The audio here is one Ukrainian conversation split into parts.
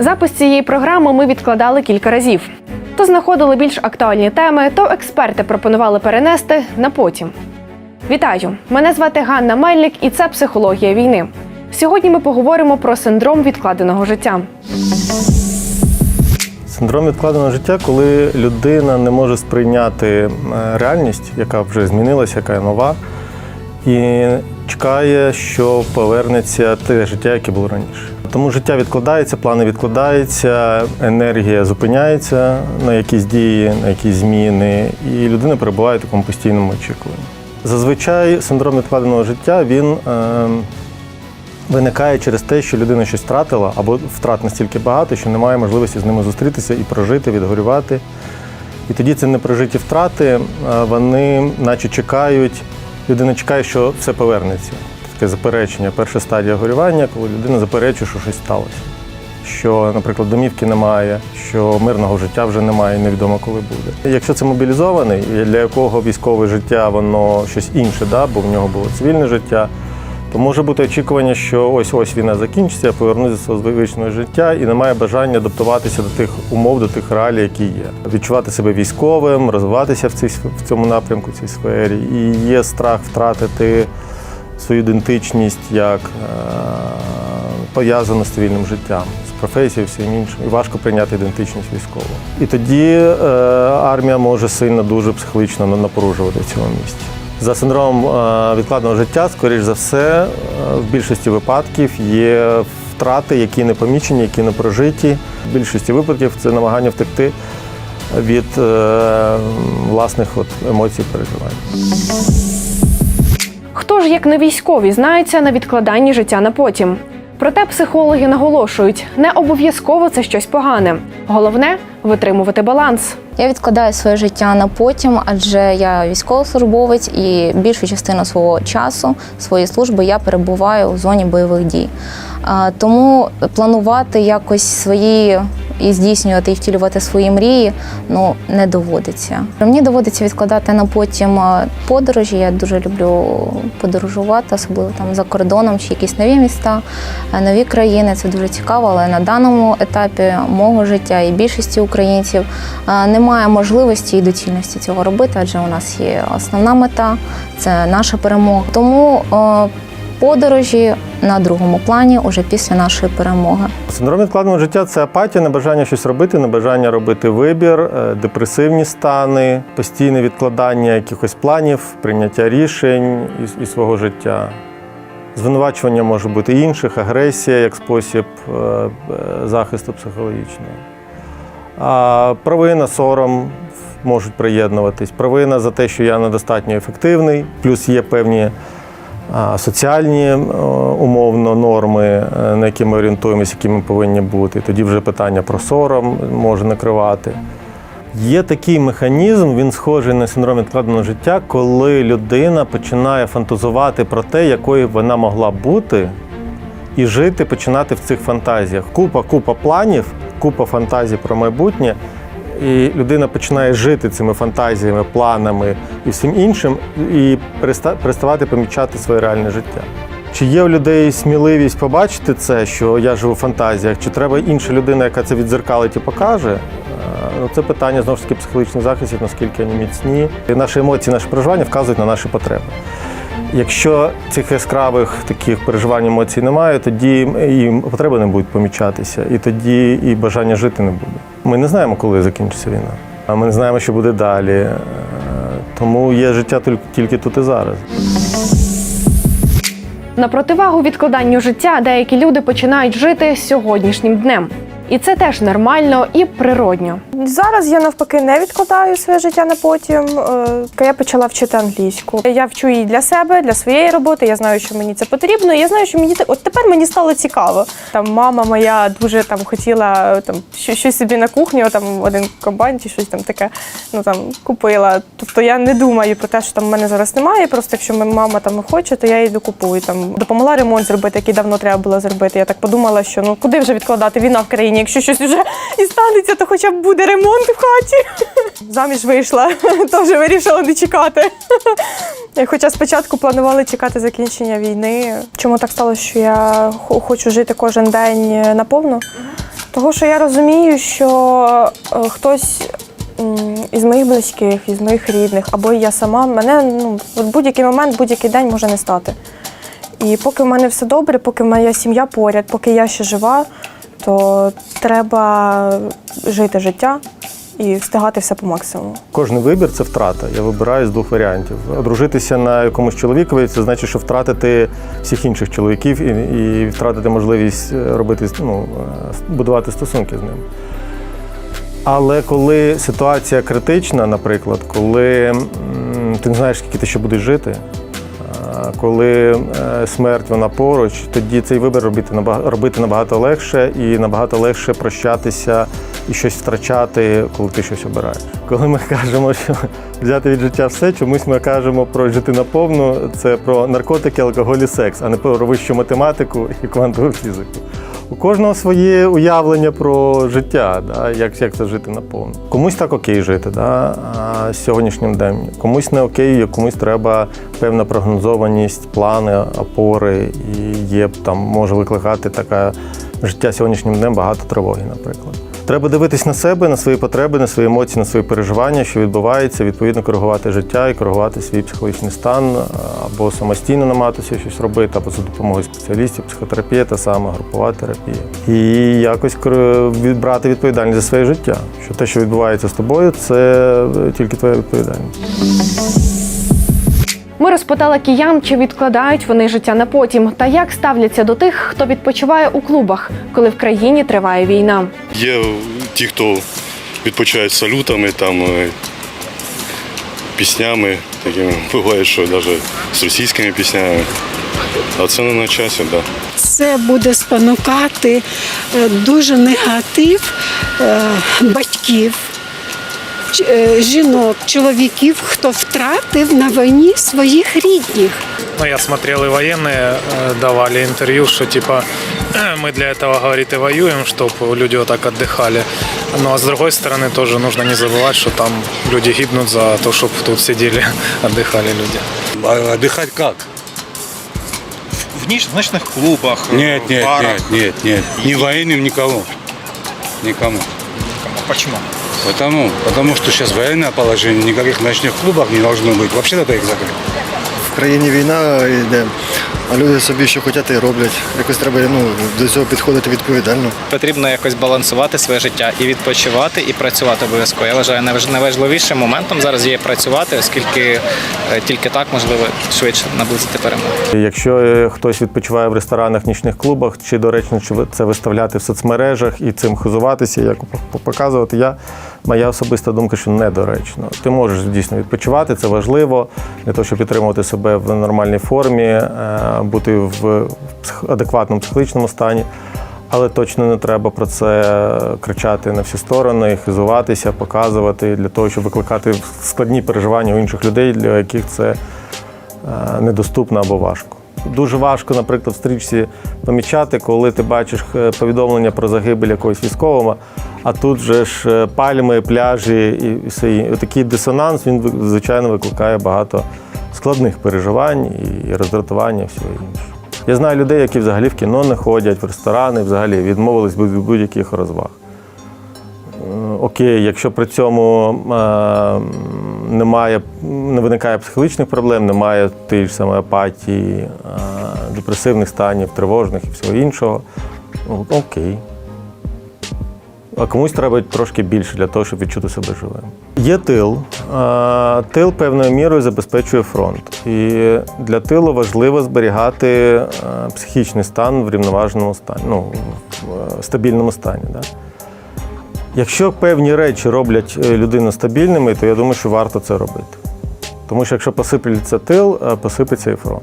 Запис цієї програми ми відкладали кілька разів. То знаходили більш актуальні теми, то експерти пропонували перенести на потім. Вітаю! Мене звати Ганна Мельник, і це психологія війни. Сьогодні ми поговоримо про синдром відкладеного життя. Синдром відкладеного життя, коли людина не може сприйняти е, реальність, яка вже змінилася, яка є нова, і чекає, що повернеться те життя, яке було раніше. Тому життя відкладається, плани відкладаються, енергія зупиняється на якісь дії, на якісь зміни, і людина перебуває в такому постійному очікуванні. Зазвичай синдром відкладеного життя він е, виникає через те, що людина щось втратила або втрат настільки багато, що немає можливості з ними зустрітися і прожити, відгорювати. І тоді це непрожиті втрати, вони наче чекають, людина чекає, що все повернеться. Таке заперечення, перша стадія горювання, коли людина заперечує, що щось сталося. Що, наприклад, домівки немає, що мирного життя вже немає, і невідомо коли буде. Якщо це мобілізований, для якого військове життя воно щось інше, да, бо в нього було цивільне життя, то може бути очікування, що ось ось війна закінчиться, я повернуся до свого звичного життя і немає бажання адаптуватися до тих умов, до тих реалій, які є. Відчувати себе військовим, розвиватися в цій в цьому напрямку, в цій сфері. І є страх втратити свою ідентичність як е, пов'язану з цивільним життям, з професією, всім іншим. І важко прийняти ідентичність військову. І тоді е, армія може сильно дуже психологічно напружувати в цьому місці. За синдромом е, відкладеного життя, скоріш за все, в більшості випадків є втрати, які не помічені, які не прожиті. В більшості випадків це намагання втекти від власних от, емоцій переживань. Ж, як не військові, знається на відкладанні життя на потім? Проте психологи наголошують, не обов'язково це щось погане. Головне витримувати баланс. Я відкладаю своє життя на потім, адже я військовослужбовець і більшу частину свого часу, своєї служби я перебуваю у зоні бойових дій. Тому планувати якось свої і здійснювати і втілювати свої мрії ну не доводиться. Мені доводиться відкладати на потім подорожі. Я дуже люблю подорожувати, особливо там за кордоном чи якісь нові міста, е, нові країни. Це дуже цікаво, але на даному етапі мого життя і більшості українців е, немає можливості і доцільності цього робити, адже у нас є основна мета це наша перемога. Тому е, подорожі на другому плані уже після нашої перемоги. Синдром відкладеного життя це апатія, небажання щось робити, небажання робити вибір, е, депресивні стани, постійне відкладання якихось планів, прийняття рішень із свого життя. Звинувачування може бути інших, агресія як спосіб е, е, захисту психологічного. А провина, сором можуть приєднуватись. Провина за те, що я недостатньо ефективний, плюс є певні соціальні е, умовно норми, е, на які ми орієнтуємося, які ми повинні бути. Тоді вже питання про сором може накривати. Є такий механізм, він схожий на синдром відкладеного життя, коли людина починає фантазувати про те, якою вона могла бути, і жити, починати в цих фантазіях. Купа, купа планів, купа фантазій про майбутнє. І людина починає жити цими фантазіями, планами і всім іншим, і переста- переставати помічати своє реальне життя. Чи є у людей сміливість побачити це, що я живу в фантазіях, чи треба інша людина, яка це відзеркалить і покаже? Е, Ну, це питання знову ж таки психологічних захистів, наскільки вони міцні. І наші емоції, наші переживання вказують на наші потреби. Якщо цих яскравих таких переживань емоцій немає, тоді і потреби не будуть помічатися, і тоді і бажання жити не буде. Ми не знаємо, коли закінчиться війна, а ми не знаємо, що буде далі. Е, Тому є життя тільки- тут і зараз. На противагу відкладанню життя деякі люди починають жити сьогоднішнім днем. І це теж нормально і природньо. Зараз я навпаки не відкладаю своє життя на потім. Е, Я почала вчити англійську. Я вчу її для себе, для своєї роботи. Я знаю, що мені це потрібно. Я знаю, що мені от тепер мені стало цікаво. Там мама моя дуже там хотіла е, там щось, собі на кухню, там один комбайн чи щось там таке. Ну там купила. Тобто я не думаю про те, що там в мене зараз немає. Просто якщо мама там хоче, то я йду купую. Там допомогла ремонт зробити, який давно треба було зробити. Я так подумала, що ну куди вже відкладати війна в країні. Якщо щось вже і станеться, то хоча б буде ремонт в хаті. Заміж вийшла, вже вирішила не чекати. Хоча спочатку планували чекати закінчення війни. Чому так сталося, що я хочу жити кожен день наповну? Того, що я розумію, що е, хтось із моїх близьких, із моїх рідних, або я сама, мене ну, в будь-який момент, будь-який день може не стати. І поки в мене все добре, поки моя сім'я поряд, поки я ще жива, то треба жити життя і встигати все по максимуму. Кожний вибір це втрата. Я вибираю з двох варіантів. Одружитися на якомусь чоловікові це значить, що втратити всіх інших чоловіків і, і втратити можливість е, робити ну, е, будувати стосунки з ним. Але коли ситуація критична, наприклад, коли ти не знаєш, скільки ти ще будеш жити, коли е, смерть вона поруч, тоді цей вибір робити робити набагато легше і набагато легше прощатися і щось втрачати, коли ти щось обираєш. Коли ми кажемо, що взяти від життя все, чомусь ми кажемо про жити наповну, це про наркотики, алкоголь і секс, а не про вищу математику і квантову фізику. У кожного своє уявлення про життя, да, як, як це жити наповну. Комусь так окей жити да, сьогоднішнім днем. Комусь не окей, комусь треба певна прогнозованість, плани, опори. І є там може викликати таке життя сьогоднішнім днем багато тривоги, наприклад. Треба дивитись на себе, на свої потреби, на свої емоції, на свої переживання, що відбувається, відповідно коригувати життя і коригувати свій психологічний стан, або самостійно намагатися щось робити, або за допомогою спеціалістів, психотерапія та саме групова терапія. І якось відбрати відповідальність за своє життя. Що те, що відбувається з тобою, це тільки твоя відповідальність. Ми розпитали киян, чи відкладають вони життя на потім, та як ставляться до тих, хто відпочиває у клубах, коли в країні триває війна. Є ті, хто відпочивають салютами, там, е, піснями, такими. буває, що навіть з російськими піснями. А це не на часі, так. Да. це буде спонукати е, дуже негатив е, батьків, жінок, чоловіків, хто втратив на війні своїх рідних. Ну, я смотрел и военные э, давали интервью, что типа мы для этого, говорит, и воюем, чтобы люди вот так отдыхали. Ну а с другой стороны тоже нужно не забывать, что там люди гибнут за то, чтобы тут сидели, отдыхали люди. А Отдыхать как? в ніч- в ночных клубах, э, Нет, в нет, барах. нет, нет, нет. Ни военным, никого. Никому. Почему? Потому, потому что сейчас военное положение, никаких ночных клубах не должно быть. Вообще надо их закрыть. В країні війна йде, а люди собі що хочуть і роблять. Якось треба ну, до цього підходити відповідально. Потрібно якось балансувати своє життя і відпочивати, і працювати обов'язково. Я вважаю, найваж- найважливішим моментом зараз є працювати, оскільки е, тільки так можливо швидше наблизити перемогу. Якщо е, хтось відпочиває в ресторанах, нічних клубах, чи доречно чи ви- це виставляти в соцмережах і цим хизуватися, як по- показувати, я моя особиста думка, що недоречно. Ти можеш дійсно відпочивати, це важливо для того, щоб підтримувати себе в нормальній формі, е, бути в адекватному психологічному стані. Але точно не треба про це кричати на всі сторони, хизуватися, показувати для того, щоб викликати складні переживання у інших людей, для яких це е, недоступно або важко. Дуже важко, наприклад, в стрічці помічати, коли ти бачиш е, повідомлення про загибель якогось військового, а тут же ж е, пальми, пляжі і все. Такий дисонанс він звичайно викликає багато складних переживань і роздратування, всього іншого. Я знаю людей, які взагалі в кіно не ходять, в ресторани, взагалі відмовились від будь-яких розваг. Е, Окей, якщо при цьому е, немає, не виникає психологічних проблем, немає тієї ж самої апатії, депресивних станів, тривожних і всього іншого, ну, окей. А комусь треба трошки більше для того, щоб відчути себе живим. Є тил. Тил певною мірою забезпечує фронт. І для тилу важливо зберігати психічний стан в рівноваженому стані, ну, в стабільному стані. Да? Якщо певні речі роблять е, людину стабільними, то я думаю, що варто це робити. Тому що якщо посипеться тил, е, посипеться і фронт.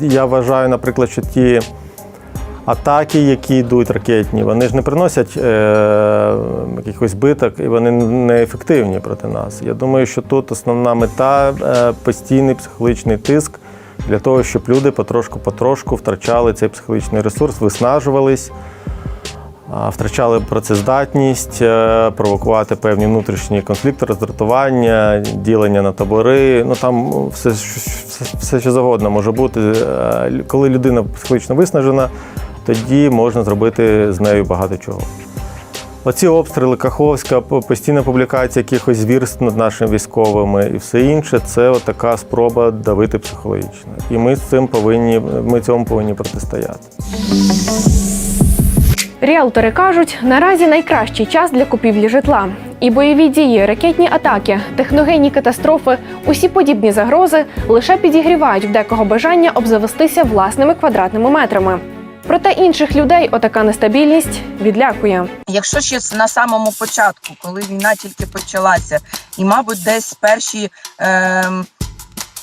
Я вважаю, наприклад, що ті атаки, які йдуть ракетні, вони ж не приносять е, якихось збиток і вони не ефективні проти нас. Я думаю, що тут основна мета постійний психологічний тиск для того, щоб люди потрошку-потрошку втрачали цей психологічний ресурс, виснажувались втрачали працездатність, е, провокувати певні внутрішні конфлікти, роздратування, ділення на табори. Ну там все, все, все що завгодно може бути. Е, Коли людина психологічно виснажена, тоді можна зробити з нею багато чого. Оці обстріли Каховська, постійна публікація якихось звірств над нашими військовими і все інше це така спроба давити психологічно. І ми з цим повинні, ми цьому повинні протистояти. Ріелтори кажуть, наразі найкращий час для купівлі житла. І бойові дії, ракетні атаки, техногенні катастрофи, усі подібні загрози лише підігрівають в декого бажання обзавестися власними квадратними метрами. Проте інших людей отака нестабільність відлякує. Якщо ще на самому початку, коли війна тільки почалася, і, мабуть, десь перші ем,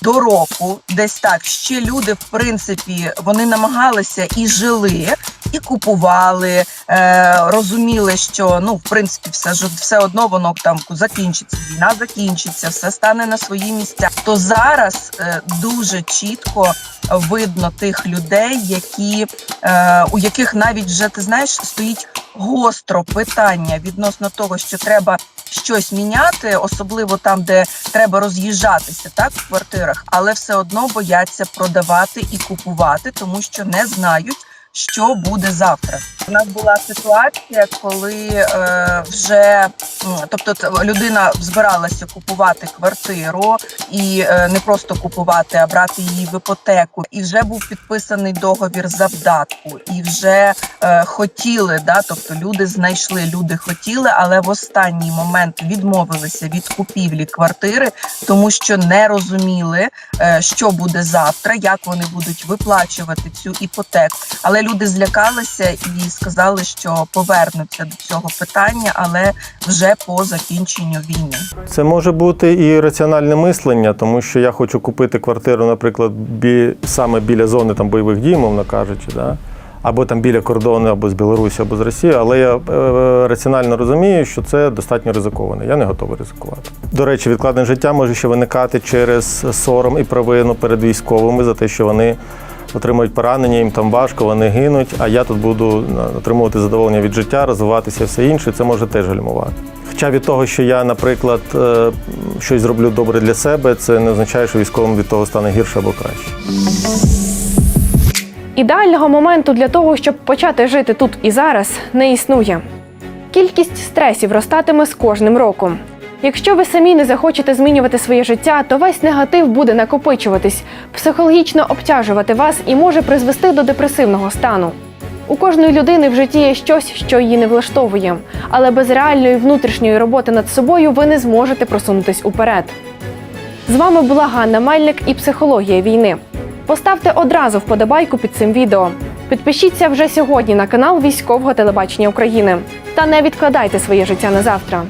до року, десь так, ще люди, в принципі, вони намагалися і жили, і купували, е, розуміли, що ну, в принципі, все ж все одно воно там закінчиться, війна закінчиться, все стане на свої місця. То зараз е, дуже чітко видно тих людей, які е, у яких навіть вже ти знаєш стоїть гостро питання відносно того, що треба щось міняти, особливо там, де треба роз'їжджатися, так в квартирах, але все одно бояться продавати і купувати, тому що не знають. Що буде завтра? У нас була ситуація, коли е, вже тобто людина збиралася купувати квартиру і е, не просто купувати, а брати її в іпотеку. І вже був підписаний договір завдатку, і вже е, хотіли, да, тобто люди знайшли, люди хотіли, але в останній момент відмовилися від купівлі квартири, тому що не розуміли, е, що буде завтра, як вони будуть виплачувати цю іпотеку. Але люди злякалися і сказали, що повернуться до цього питання, але вже по закінченню війни. Це може бути і раціональне мислення, тому що я хочу купити квартиру, наприклад, бі, саме біля зони там, бойових дій, мовно кажучи, да? або там біля кордону, або з Білорусі, або з Росії, але я е, раціонально розумію, що це достатньо ризиковано. Я не готовий ризикувати. До речі, відкладне життя може ще виникати через сором і провину перед військовими за те, що вони отримують поранення, їм там важко, вони гинуть, а я тут буду отримувати задоволення від життя, розвиватися все інше, це може теж гальмувати. Хоча від того, що я, наприклад, е, щось зроблю добре для себе, це не означає, що військовим від того стане гірше або краще. Ідеального моменту для того, щоб почати жити тут і зараз, не існує. Кількість стресів ростатиме з кожним роком. Якщо ви самі не захочете змінювати своє життя, то весь негатив буде накопичуватись, психологічно обтяжувати вас і може призвести до депресивного стану. У кожної людини в житті є щось, що її не влаштовує, але без реальної внутрішньої роботи над собою ви не зможете просунутись уперед. З вами була Ганна Мельник і психологія війни. Поставте одразу вподобайку під цим відео. Підпишіться вже сьогодні на канал Військового телебачення України та не відкладайте своє життя на завтра.